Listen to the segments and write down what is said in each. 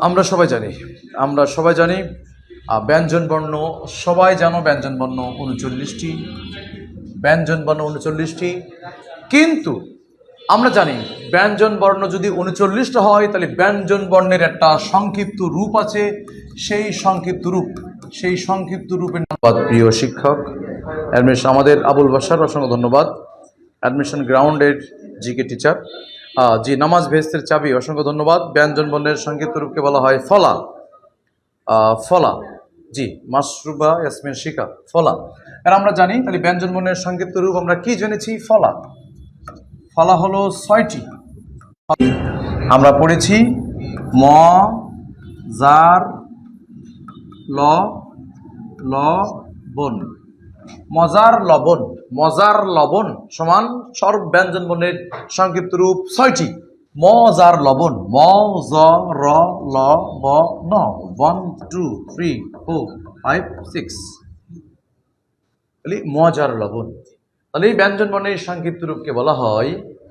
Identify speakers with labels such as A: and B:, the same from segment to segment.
A: আমরা সবাই জানি আমরা সবাই জানি আহ, ব্যঞ্জন বর্ণ সবাই জানো ব্যঞ্জন বর্ণ উনচল্লিশটি ব্যঞ্জন বর্ণ উনচল্লিশটি। কিন্তু আমরা জানি ব্যঞ্জন বর্ণ যদি উনচল্লিশটা হয় তাহলে ব্যঞ্জন বর্ণের একটা সংক্ষিপ্ত রূপ আছে। সেই সংক্ষিপ্ত রূপ সেই সংক্ষিপ্ত রূপের নাম প্রিয় শিক্ষক অ্যাডমিশন আমাদের আবুল বাসার অসংখ্য ধন্যবাদ। অ্যাডমিশন গ্রাউন্ডের জিকে টিচার জি, নামাজ ভেস্তের চাবি, অসংখ্য ধন্যবাদ। ব্যঞ্জন বর্ণের সংক্ষিপ্ত রূপকে বলা হয় ফলা। ফলা, জি মাসরুবা ইয়াসমিন শিকা, ফলা। আর আমরা জানি, তাহলে ব্যঞ্জন বর্ণের সংক্ষিপ্ত রূপ আমরা কি জেনেছি? ফলা। ফলা হলো ছয়টি। আমরা পড়েছি ম জার ল ল, বন। মজার লবণ মজার লবণ সমান সর্ব ব্যঞ্জন বর্ণের সংক্ষিপ্ত রূপ ছয়টি। মজার লবণ, ম, জ, র, ল, ব, ন one two three four five six তাহলে মজার লবণ। তাহলে এই ব্যঞ্জন বর্ণের সংক্ষিপ্ত রূপকে বলা হয়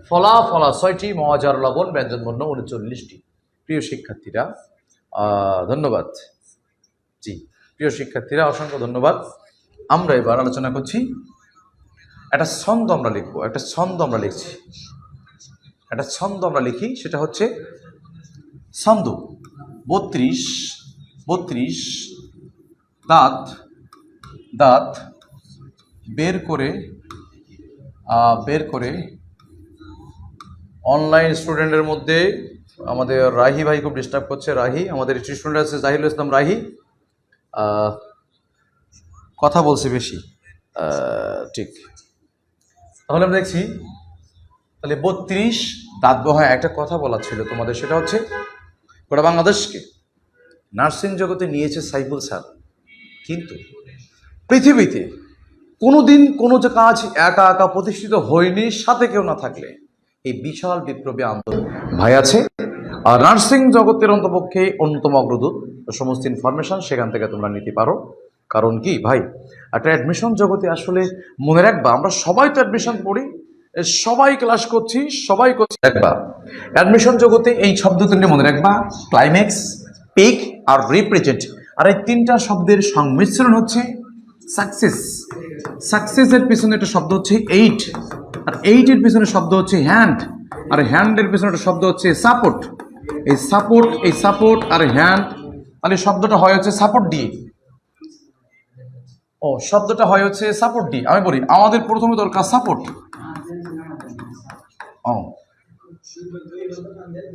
A: ফলা ফলা ছয়টি, মজার লবণ ব্যঞ্জন বর্ণ উনচল্লিশটি। প্রিয় শিক্ষার্থীরা ধন্যবাদ। জি, প্রিয় শিক্ষার্থীরা, অসংখ্য ধন্যবাদ। আমরা এবার আলোচনা করছি একটা ছন্দ আমরা লিখব, একটা ছন্দ আমরা লিখছি। একটা ছন্দ আমরা লিখি, সেটা হচ্ছে ছন্দ। বত্রিশ বত্রিশ, দাঁত দাঁত, বের করে বের করে অনলাইন স্টুডেন্টের মধ্যে আমাদের রাহি ভাই খুব ডিস্টার্ব করছে। রাহি, আমাদের স্টুডেন্ট আছে জাহিরুল ইসলাম রাহি। কথা বলছে বেশি। ঠিক। তাহলে আমরা দেখছি, তাহলে বত্রিশ দাঁত হ্যাঁ একটা কথা বলা ছিল তোমাদের, সেটা হচ্ছে গোটা বাংলাদেশকে নার্সিং জগতে নিয়েছে সাইফুল স্যার। কিন্তু পৃথিবীতে কোনোদিন কোনো যে কাজ একা একা প্রতিষ্ঠিত হয়নি, সাথে কেউ না থাকলে এই বিশাল বিপ্লবী আন্দোলন। ভাই আছে, আর নার্সিং জগতের অন্তপক্ষে অন্যতম অগ্রদূত, সমস্ত ইনফরমেশন সেখান থেকে তোমরা নিতে পারো। কারণ কি? ভাই, একটা অ্যাডমিশন জগতে আসলে মনে রাখবা, আমরা সবাই তো অ্যাডমিশন পড়ি সবাই ক্লাস করছি, সবাই করছি। রাখবা অ্যাডমিশন জগতে এই শব্দ তিনটে মনে রাখবা ক্লাইম্যাক্স পিক আর রিপ্রেজেন্ট আর এই তিনটা শব্দের সংমিশ্রণ হচ্ছে সাকসেস সাকসেসের পিছনে একটা শব্দ হচ্ছে এইট আর এইটের পিছনে শব্দ হচ্ছে হ্যান্ড আর হ্যান্ডের পিছনে একটা শব্দ হচ্ছে সাপোর্ট এই সাপোর্ট এই সাপোর্ট আর হ্যান্ড তাহলে শব্দটা হয় হচ্ছে সাপোর্ট দিয়ে। ও শব্দটা হয় হচ্ছে সাপোর্ট ডি আমি বলি আমাদের প্রথমে দরকার সাপোর্ট ও।